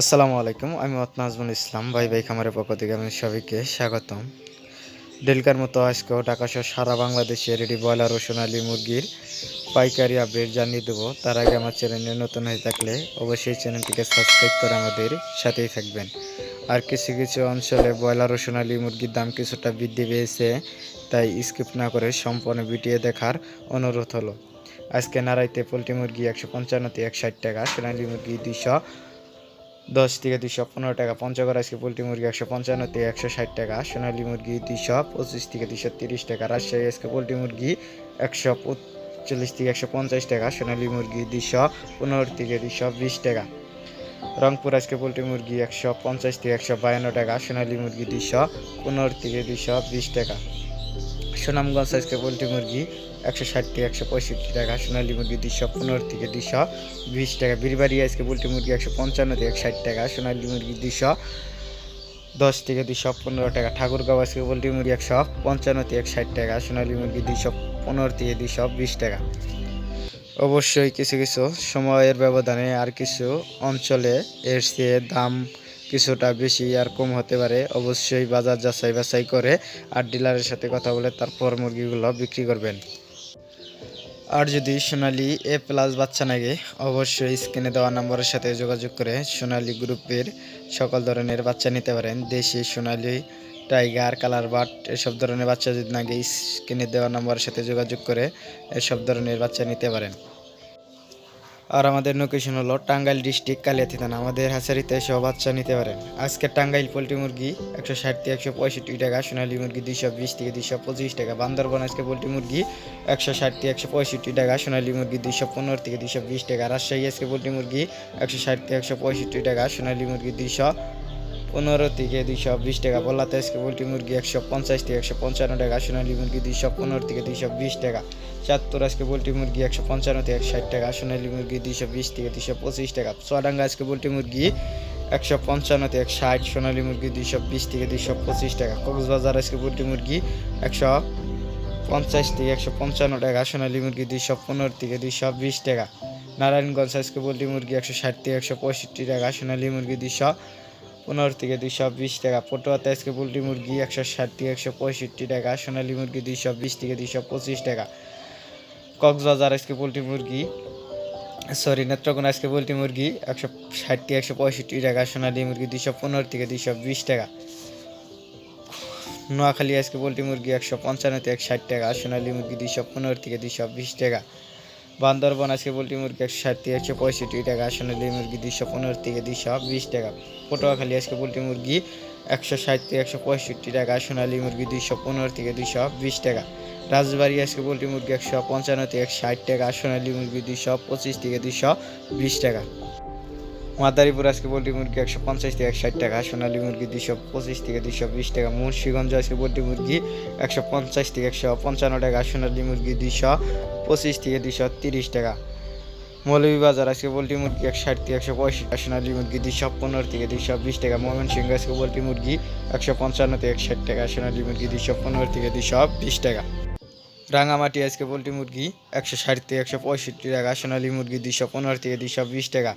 আসসালামু আলাইকুম, আমি মত নাজমুল ইসলাম, ভাই ভাই খামারের পক্ষ থেকে আমি সবাইকে স্বাগতম। ডেলকার মতো আজকেও ঢাকা সহ সারা বাংলাদেশে রেডি ব্রয়লার ও সোনালী মুরগির পাইকারি আপডেট জানিয়ে দেবো। তার আগে আমার চ্যানেলে নতুন হয়ে থাকলে অবশ্যই চ্যানেলটিকে সাবস্ক্রাইব করে আমাদের সাথেই থাকবেন। আর কিছু কিছু অঞ্চলে ব্রয়লার ও সোনালী মুরগির দাম কিছুটা বৃদ্ধি পেয়েছে, তাই স্কিপ না করে সম্পূর্ণ ভিডিও দেখার অনুরোধ হলো। আজকে নারাইতে পোলট্রি মুরগি একশো পঞ্চান্নতে এক ষাট টাকা, সোনালী মুরগি দুইশো দশ থেকে দুইশো, পনেরো টাকা পঞ্চগড় আজকে পোলট্রি মুরগি একশো পঞ্চান্ন থেকে একশো ষাট টাকা, সোনালী মুরগি দুইশো, পঁচিশ থেকে দুইশো তিরিশ টাকা, রাজশাহী আজকে পোলট্রি মুরগি একশো চল্লিশ থেকে একশো পঞ্চাশ টাকা, সোনালী মুরগি দুইশো, পনেরো থেকে দুইশো বিশ টাকা। রংপুর আজকে পোলট্রি মুরগি একশো পঞ্চাশ থেকে একশো বায়ান্ন টাকা, সোনালী মুরগি দুইশো, পনেরো থেকে দুইশো বিশ টাকা। সুনামগঞ্জ আজকে পোলট্রি মুরগি একশো ষাট থেকে একশো পঁয়ষট্টি টাকা, সোনালী মুরগি দুশো পনেরো থেকে দুশো বিশ টাকা বিরবাড়ি আজকে পোলট্রি মুরগি একশো পঞ্চান্ন থেকে ষাট টাকা, সোনালী মুরগি দুশো দশ থেকে দুশো পনেরো টাকা, ঠাকুরগাঁও আজকে পোলট্রি মুরগি একশো পঞ্চান্ন থেকে ষাট টাকা, সোনালী মুরগি দুশো পনেরো থেকে দুশো বিশ টাকা। অবশ্যই কিছু কিছু সময়ের ব্যবধানে আর কিছু অঞ্চলে এর চেয়ে দাম কিছুটা বেশি আর কম হতে পারে। অবশ্যই বাজার যাচাই বাছাই করে আর ডিলারের সাথে কথা বলে তারপর মুরগিগুলো বিক্রি করবেন। আর যদি সোনালি এ প্লাস বাচ্চা নাগে, অবশ্যই স্ক্রিনে দেওয়া নম্বরের সাথে যোগাযোগ করে সোনালি গ্রুপের সকল ধরনের বাচ্চা নিতে পারেন। দেশি সোনালি টাইগার কালার বাট এসব ধরনের বাচ্চা যদি নাগে স্ক্রিনে দেওয়া নম্বরের সাথে যোগাযোগ করে এসব ধরনের বাচ্চা নিতে পারেন। আর আমাদের লোকেশন হলো টাঙ্গাইল ডিস্ট্রিক্ট কালিয়াতি থানা। আমাদের হাসারিতে এসেও বাচ্চা নিতে পারেন। আজকে টাঙ্গাইল পোলট্রি মুরগি একশো ষাট থেকে একশো পঁয়ষট্টি টাকা, সোনালী মুরগি দুইশো বিশ থেকে দুইশো পঁচিশ টাকা, বান্দরবন আজকে পোলট্রি মুরগি একশো ষাট থেকে একশো পঁয়ষট্টি টাকা, সোনালী মুরগি দুইশো পনেরো থেকে দুইশো বিশ টাকা, রাজশাহী আজকে পোলট্রি মুরগি একশো ষাট থেকে একশো পঁয়ষট্টি টাকা, সোনালী মুরগি দুইশো পনেরো থেকে দুইশো বিশ টাকা বললাতে আজকে পোলট্রি মুরগি একশো পঞ্চাশ থেকে একশো পঞ্চান্ন টাকা সোনালী মুরগি দুইশো পনেরো থেকে দুইশো বিশ টাকা, চাঁদপুর আজকে পোলট্রি মুরগি একশো পঞ্চান্ন থেকে একশো ষাট টাকা সোনালী মুরগি দুইশো বিশ থেকে দুইশো পঁচিশ টাকা, চুয়াডাঙ্গা আজকে পোলট্রি মুরগি একশো পঞ্চান্ন থেকে ষাট সোনালী মুরগি দুইশো বিশ থেকে দুইশো পঁচিশ টাকা, কক্সবাজার আজকে পোলট্রি মুরগি একশো পঞ্চাশ থেকে একশো পঞ্চান্ন টাকা সোনালী মুরগি দুইশো পনেরো থেকে দুইশো বিশ টাকা, নারায়ণগঞ্জ আজকে পোলট্রি মুরগি একশো ষাট থেকে একশো পঁয়ষট্টি টাকা সোনালী মুরগি দুইশো পনেরো থেকে দুইশো বিশ টাকা। পটুয়াতে আজকে পোলট্রি মুরগি একশো ষাট থেকে একশো পঁয়ষট্টি টাকা, সোনালী মুরগি দুইশো বিশ থেকে দুইশো পঁচিশ টাকা। কক্সবাজার আজকে পোলট্রি মুরগি, সরি, নেত্রকোনা আজকে পোলট্রি মুরগি একশো ষাট থেকে একশো পঁয়ষট্টি টাকা, সোনালী মুরগি দুইশো পনেরো থেকে দুইশো বিশ টাকা। নোয়াখালী আজকে পোলট্রি মুরগি একশো পঞ্চান্ন থেকে ষাট টাকা, সোনালী মুরগি দুইশো পনেরো থেকে দুইশো বিশ টাকা। বান্দরবন আজকে পোলট্রি মুরগি একশো ষাট থেকে একশো পঁয়ষট্টি টাকা, সোনালী মুরগি দুইশো পনেরো থেকে দুইশো বিশ টাকা, পটুয়াখালী আজকে পোলট্রি মুরগি একশো ষাট থেকে একশো পঁয়ষট্টি টাকা, সোনালী মুরগি দুইশো পনেরো থেকে দুইশো বিশ টাকা, রাজবাড়ি আজকে পোলট্রি মুরগি একশো পঞ্চান্ন থেকে একশো ষাট টাকা, সোনালী মুরগি দুইশো পঁচিশ থেকে দুইশো বিশ টাকা। মাদারীপুর আজকে পোলট্রি মুরগি একশো পঞ্চাশ থেকে ষাট টাকা, সোনালী মুরগি দুশো পঁচিশ থেকে দুশো বিশ টাকা, মুন্সিগঞ্জ আজকে পোলট্রি মুরগি একশো পঞ্চাশ থেকে একশো পঞ্চান্ন টাকা, সোনালী মুরগি দুইশো পঁচিশ থেকে দুশো তিরিশ টাকা। মৌলভীবাজার আজকে পোলট্রি মুরগি একশো ষাট থেকে একশো পঁয়ষট্টি সোনালী মুরগি দুইশো পনেরো থেকে দুশো বিশ টাকা, ময়মনসিংহ আজকে পোলট্রি মুরগি একশো পঞ্চান্ন থেকে একষাট টাকা, সোনালী মুরগি দুইশো পনেরো থেকে দুইশো বিশ টাকা। রাঙামাটি আজকে পোলট্রি মুরগি একশো ষাট থেকে একশো পঁয়ষট্টি টাকা, সোনালী মুরগি দুইশো পনেরো থেকে দুইশো বিশ টাকা।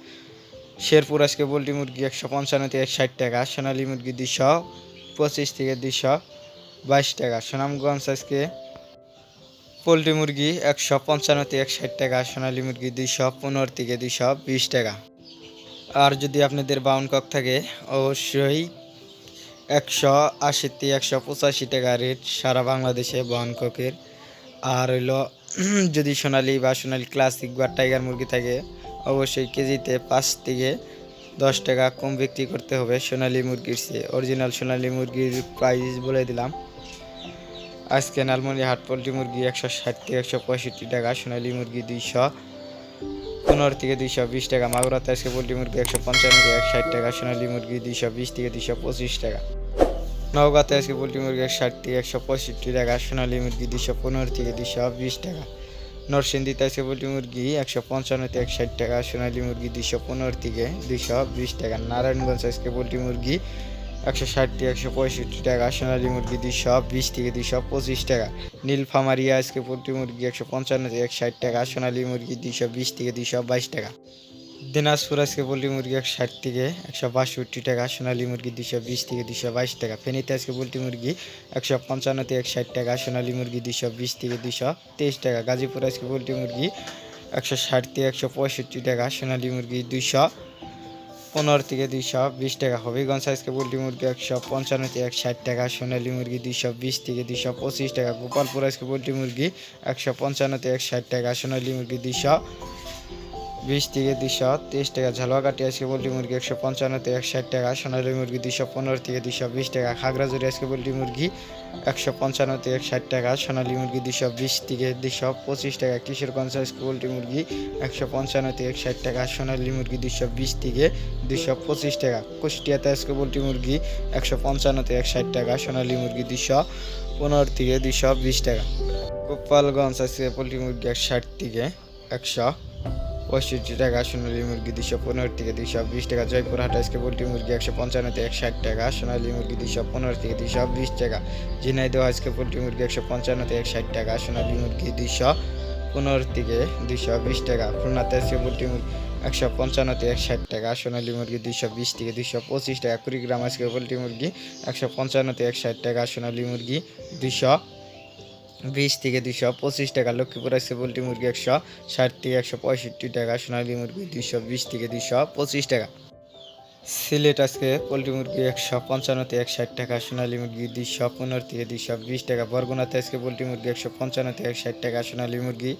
শেরপুর আজকে পোলট্রি মুরগি একশো পঞ্চান্ন থেকে ষাট টাকা, সোনালী মুরগি দুশো পঁচিশ থেকে দুশো বাইশ টাকা। সুনামগঞ্জ আজকে পোলট্রি মুরগি একশো পঞ্চান্ন থেকে ষাট টাকা, সোনালী মুরগি দুইশো, পনেরো থেকে দুইশো বিশ টাকা। আর যদি আপনাদের বাউন কক থাকে, অবশ্যই একশো আশি থেকে একশো পঁচাশি টাকা রেট সারা বাংলাদেশে বাউন ককের আর হইল যদি সোনালি বা সোনালি ক্লাসিক বা টাইগার মুরগি থাকে, অবশ্যই কেজিতে পাঁচ থেকে দশ টাকা কম বিক্রি করতে হবে সোনালি মুরগির চেয়ে। অরিজিনাল সোনালি মুরগির প্রাইস বলে দিলাম। আজকে নালমনি হাট পোলট্রি মুরগি একশো ষাট থেকে একশো পঁয়ষট্টি টাকা, সোনালি মুরগি দুইশো পনেরো থেকে দুইশো বিশ টাকা, মাগুরাতে আজকে পোলট্রি মুরগি একশো পঞ্চান্ন থেকে একশো ষাট টাকা, সোনালি মুরগি দুইশো বিশ থেকে দুইশো পঁচিশ টাকা। নওগাঁতে আজকে পোলট্রি মুরগি একশো ষাট থেকে একশো পঁয়ষট্টি টাকা, সোনালি মুরগি দুইশো পনেরো থেকে দুইশো বিশ টাকা, নরসিংদীতে আজকে পোলট্রি মুরগি একশো পঞ্চান্ন থেকে একশো ষাট টাকা, সোনালি মুরগি দুইশো পনেরো থেকে দুইশো বিশ টাকা, নারায়ণগঞ্জ আজকে পোলট্রি মুরগি একশো ষাট থেকে একশো পঁয়ষট্টি টাকা, সোনালী মুরগি দুইশো বিশ থেকে দুইশো পঁচিশ টাকা নীলফামারিয়া আজকে পোলট্রি মুরগি একশো পঞ্চান্ন থেকে একশো ষাট টাকা, সোনালী মুরগি দুইশো বিশ থেকে দুইশো বাইশ টাকা। দিনাজপুর আজকে পোলট্রি মুরগি একশো ষাট থেকে একশো বাষট্টি টাকা, সোনালী মুরগি দুশো বিশ থেকে দুশো বাইশ টাকা। ফেনীতে আজকে পোলট্রি মুরগি একশো পঞ্চান্ন থেকে একশো ষাট টাকা, সোনালী মুরগি দুশো বিশ থেকে দুশো তেইশ টাকা। গাজীপুর আজকে পোলট্রি মুরগি একশো ষাট থেকে একশো পঁয়ষট্টি টাকা, সোনালী মুরগি দুশো পনেরো থেকে দুইশো বিশ টাকা। হবিগঞ্জ আজকে পোলট্রি মুরগি একশো পঞ্চান্ন থেকে একশো ষাট টাকা, সোনালী মুরগি দুইশো বিশ থেকে দুইশো পঁচিশ টাকা। গোপালপুর আজকে পোলট্রি মুরগি একশো পঞ্চান্ন থেকে একশো ষাট টাকা, সোনালী মুরগি দুইশো বিশ থেকে দুশো তেইশ টাকা। ঝালুয়া কাটি আজকে পোলট্রি মুরগি একশো পঞ্চান্ন থেকে একশো ষাট টাকা। সোনালী মুরগি দুইশো পনেরো থেকে দুশো বিশ টাকা। খাগড়াঝুরি আজকে পোলট্রি মুরগি একশো পঞ্চান্ন থেকে ষাট টাকা। সোনালী মুরগি দুইশো বিশ থেকে দুশো পঁচিশ টাকা। কিশোরগঞ্জ আজকে পোলট্রি মুরগি একশো পঞ্চান্ন থেকে ষাট টাকা। সোনালী মুরগি দুইশো বিশ থেকে দুশো পঁচিশ টাকা। কুষ্টিয়াতে আজকে পোলট্রি মুরগি একশো পঞ্চান্ন থেকে ষাট টাকা। সোনালী মুরগি দুইশো পনেরো থেকে দুশো বিশ টাকা। গোপালগঞ্জ আজকে পোলট্রি মুরগি ষাট থেকে একশো পঁয়ষট্টি টাকা, সোনালী মুরগি দুশো পনেরো থেকে দুশো বিশ টাকা, জয়পুর জয়পুরহাট আজকে পোলট্রি মুরগি একশো পঞ্চান্ন থেকে একশো ষাট টাকা, সোনালী মুরগি দুশো পনেরো থেকে দুশো বিশ টাকা, ঝিনাইদহ আজকে পোলট্রি মুরগি একশো পঞ্চান্ন থেকে একশো ষাট টাকা, সোনালী মুরগি দুশো পনেরো থেকে দুশো বিশ টাকা, খুলনাতে আজকে পোলট্রি মুরগি একশো পঞ্চান্ন থেকে একশো ষাট টাকা, সোনালী মুরগি দুশো বিশ থেকে দুশো পঁচিশ টাকা, কুড়িগ্রাম আজকে পোলট্রি মুরগি একশো পঞ্চান্ন থেকে একশো ষাট টাকা, সোনালী মুরগি দুশো বিশ থেকে দুশো পঁচিশ টাকা লক্ষ্মীপুর আছে পোলট্রি মুরগি একশো, ষাট থেকে একশো পঁয়ষট্টি টাকা, সোনালী মুরগি দুশো বিশ থেকে দুশো পঁচিশ টাকা। সিলেট আজকে পোলট্রি মুরগি একশো পঞ্চান্ন থেকে একশো ষাট টাকা, সোনালী মুরগি দুইশো পনেরো থেকে দুইশো বিশ টাকা, বরগুনাতে আজকে পোলট্রি মুরগি একশো পঞ্চান্ন থেকে একশো ষাট টাকা, সোনালী মুরগি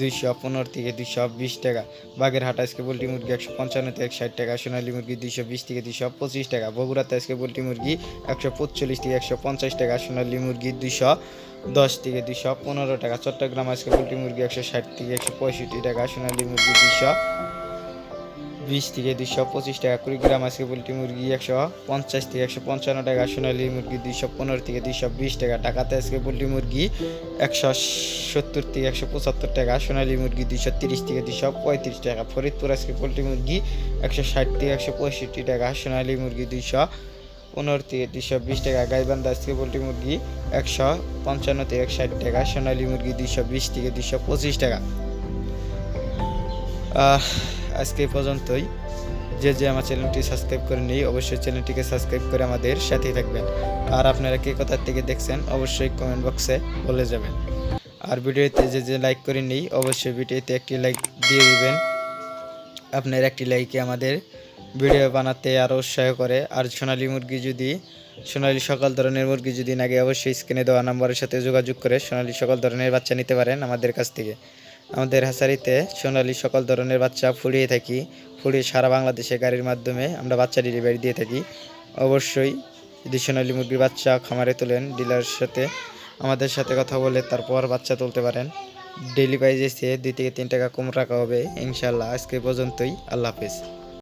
দুইশো পনেরো থেকে দুশো বিশ টাকা, বাগেরহাট আজকে পোলট্রি মুরগি একশো পঞ্চান্ন থেকে একশো ষাট টাকা, সোনালী মুরগি দুইশো বিশ থেকে দুইশো পঁচিশ টাকা, বগুড়াতে আজকে পোলট্রি মুরগি একশো পঁচল্লিশ থেকে একশো পঞ্চাশ টাকা, সোনালী মুরগি দুশো দশ থেকে দুশো পনেরো টাকা, চট্টগ্রাম আজকে পোলট্রি মুরগি একশো ষাট থেকে একশো পঁয়ষট্টি টাকা, সোনালী মুরগি দুশো বিশ থেকে দুশো পঁচিশ টাকা কুড়িগ্রাম আজকে পোলট্রি মুরগি একশো পঞ্চাশ থেকে একশো পঞ্চান্ন টাকা, সোনালী মুরগি দুইশো পনেরো থেকে দুইশো বিশ টাকা, ঢাকাতে আজকে পোলট্রি মুরগি একশো সত্তর থেকে একশো পঁচাত্তর টাকা, সোনালী মুরগি দুইশো তিরিশ থেকে দুইশো পঁয়ত্রিশ টাকা, ফরিদপুর আজকে পোলট্রি মুরগি একশো ষাট থেকে একশো পঁয়ষট্টি টাকা, সোনালী মুরগি দুইশো পনেরো থেকে দুইশো বিশ টাকা, গাইবান্ধা আজকে পোলট্রি মুরগি একশো পঞ্চান্ন থেকে একশো ষাট টাকা, সোনালী মুরগি দুইশো বিশ থেকে দুইশো পঁচিশ টাকা। আজকে পর্যন্তই। যে যে আমার চ্যানেলটি সাবস্ক্রাইব করে নেই অবশ্যই চ্যানেলটিকে সাবস্ক্রাইব করে আমাদের সাথেই থাকবেন। আর আপনারা কে কোথা থেকে দেখছেন, অবশ্যই কমেন্ট বক্সে বলে যাবেন। আর ভিডিওতে যে যে লাইক করে নেই অবশ্যই ভিডিওতে একটি লাইক দিয়ে দিবেন। আপনার একটি লাইকে আমাদের ভিডিও বানাতে আরও উৎসাহ করে। আর সোনালী মুরগি যদি, সোনালী সকল ধরনের মুরগি যদি নাগে অবশ্যই স্ক্রিনে দেওয়া নাম্বারের সাথে যোগাযোগ করে সোনালী সকল ধরনের বাচ্চা নিতে পারেন আমাদের কাছ থেকে। আমাদের হাসারিতে সোনালি সকল ধরনের বাচ্চা ফুরিয়ে থাকি, ফুরিয়ে সারা বাংলাদেশে গাড়ির মাধ্যমে আমরা বাচ্চা ডেলিভারি দিয়ে থাকি। অবশ্যই যদি সোনালি মুরগির বাচ্চা খামারে তোলেন ডিলারের সাথে আমাদের সাথে কথা বলে তারপর বাচ্চা তুলতে পারেন। ডেলি এসে দুই থেকে তিন টাকা কম রাখা হবে। ইনশাল্লাহ আজকে পর্যন্তই। আল্লাহ হাফিজ।